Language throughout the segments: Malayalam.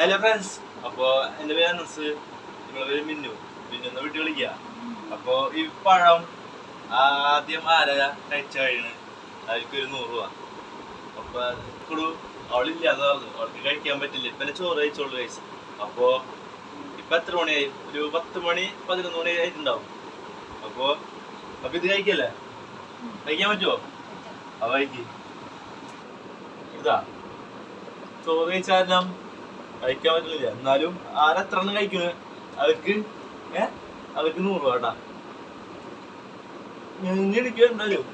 ഹലോ ഫ്രണ്ട്സ് അപ്പോ എന്റെ പേര് അനസ്. നിങ്ങളെ പേര് മിന്നു. മിന്നു എന്ന് വീട്ടിൽ വിളിക്കുക അപ്പോ ഈ പഴം ആദ്യം ആരാ കഴിച്ച കഴിയണ്? അവർക്ക് ഒരു നൂറ് രൂപ. അപ്പൊ കൊടു അവളില്ല അതാ പറഞ്ഞു. അവൾക്ക് കഴിക്കാൻ പറ്റില്ല. ഇപ്പൊ ചോറ് കഴിച്ചോളൂ കഴിച്ച് അപ്പോ ഇപ്പൊ എത്ര മണിയായി? ഒരു പത്ത് മണി പതിനൊന്ന് മണി ആയിട്ടുണ്ടാവും. അപ്പോ അപ്പൊ ഇത് കഴിക്കല്ലേ? കഴിക്കാൻ പറ്റുമോ അപ്പൊ കഴിക്ക്. ഇതാ. ചോറ് കഴിച്ചാലും കഴിക്കാൻ പറ്റില്ല എന്നാലും ആരെത്ര എണ്ണം കഴിക്കുന്നത് അവർക്ക് ഏ? അവർക്ക് നൂറ് രൂപ കേട്ടാ. ഞെണിക്കുക എന്തായാലും?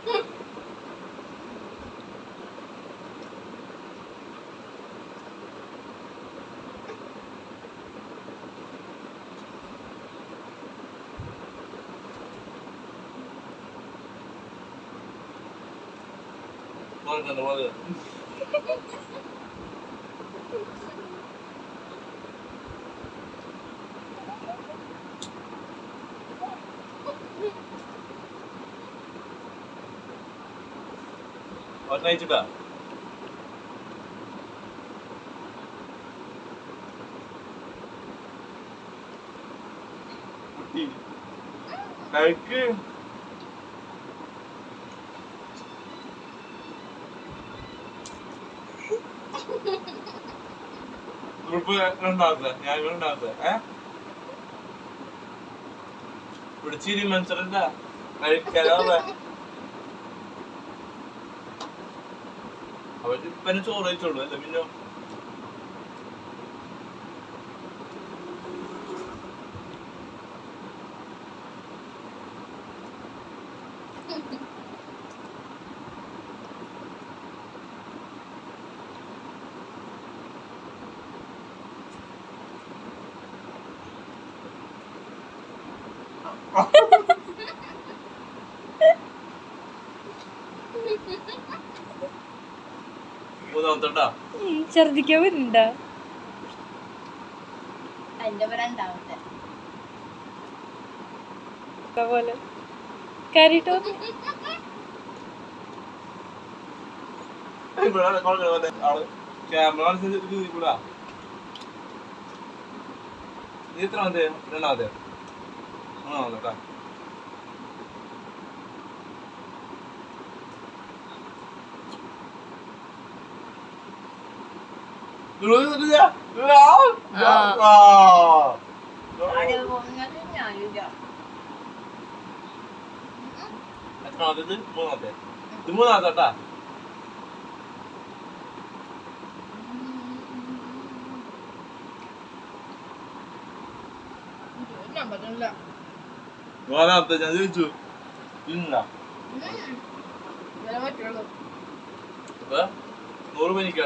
ഒരെണ്ണം അയച്ചിട്ടാ കുട്ടി കഴിക്ക് ഗ്രൂപ്പ് രണ്ടാമത്തെ ഞാൻ രണ്ടാമത്തെ ഏ പിടിച്ചിരി മനസ്സിലല്ല കഴിക്കാതെ അവർ ഇപ്പനെ ചോറ് കഴിച്ചോളൂ അല്ല പിന്നെ മൂന്നാമത്തെ ഛർദിക്കാൻ വരുന്നുണ്ട? പോലെ. കയറിട്ടോ ഇവിടെ കൊള്ളാം ആൾ ക്യാമറ അനുസരിച്ച് കൂടാ. നീ എത്രാമത്തെ രണ്ടാമത്തെ. മൂന്നാമത്തെ കേട്ടാ. എത്രാമത്തേത് മൂന്നാമത്തെ. ഇത് മൂന്നാമത്തെ കേട്ടാ. മൂന്നാമത്തെ ഞാൻ ചോദിച്ചു. അപ്പൊ നൂറ് പനിക്ക്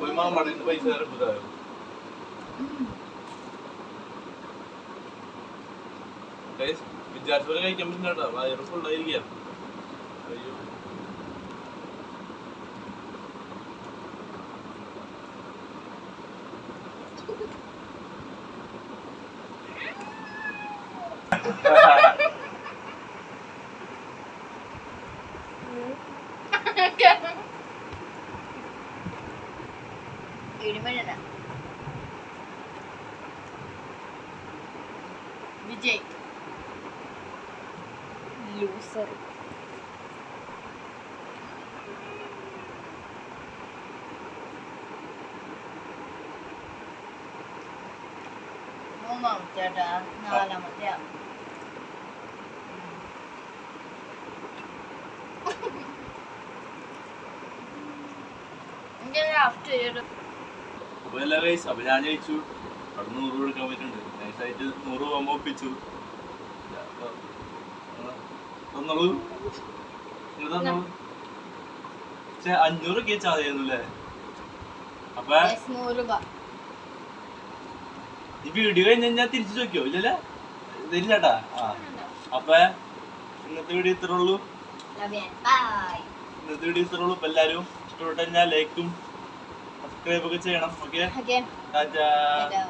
ഒരു മാമട പൈസ തരാൻ പുതായോ കഴിക്കാൻ പറ്റുന്നുണ്ടോ കഴിക്കാൻ പറ്റില്ല അയ്യോ Ha ha അയ്യോ. ഇടിമഴ വിജയ്. ലൂസർ മൂന്നാമത്തെ ചേട്ടാ നാലാമത്തെ ലാസ്റ്റ് ഒരു അപ്പൊ എല്ലാ അപ്പൊ ഞാൻ ജയിച്ചു. അവിടെ നൂറ് രൂപ എടുക്കാൻ പറ്റുന്നുണ്ട് നൈസായിട്ട് നൂറ് രൂപ ആകുമ്പോ ഒപ്പിച്ചു തന്നോളൂ. നിങ്ങൾ തന്നോളൂ. പക്ഷെ അഞ്ഞൂറ് ഒക്കെ അല്ലേ? അപ്പൊ ഈ വീഡിയോ കഴിഞ്ഞ് ഞാൻ തിരിച്ചു ചോദിക്കോ? ഇല്ലല്ലേ? തരില്ലാട്ടാ? ആ. അപ്പൊ ഇന്നത്തെ വീഡിയോ ഇത്രേ ഉള്ളൂ. ഇന്നത്തെ വീഡിയോ ഇത്രേ ഉള്ളൂ. ഇപ്പൊ എല്ലാവരും ഇഷ്ടപ്പെട്ട ലൈക്കും സബ്സ്ക്രൈബ് ഒക്കെ ചെയ്യണം ഓക്കെ again ടാറ്റാ Hello.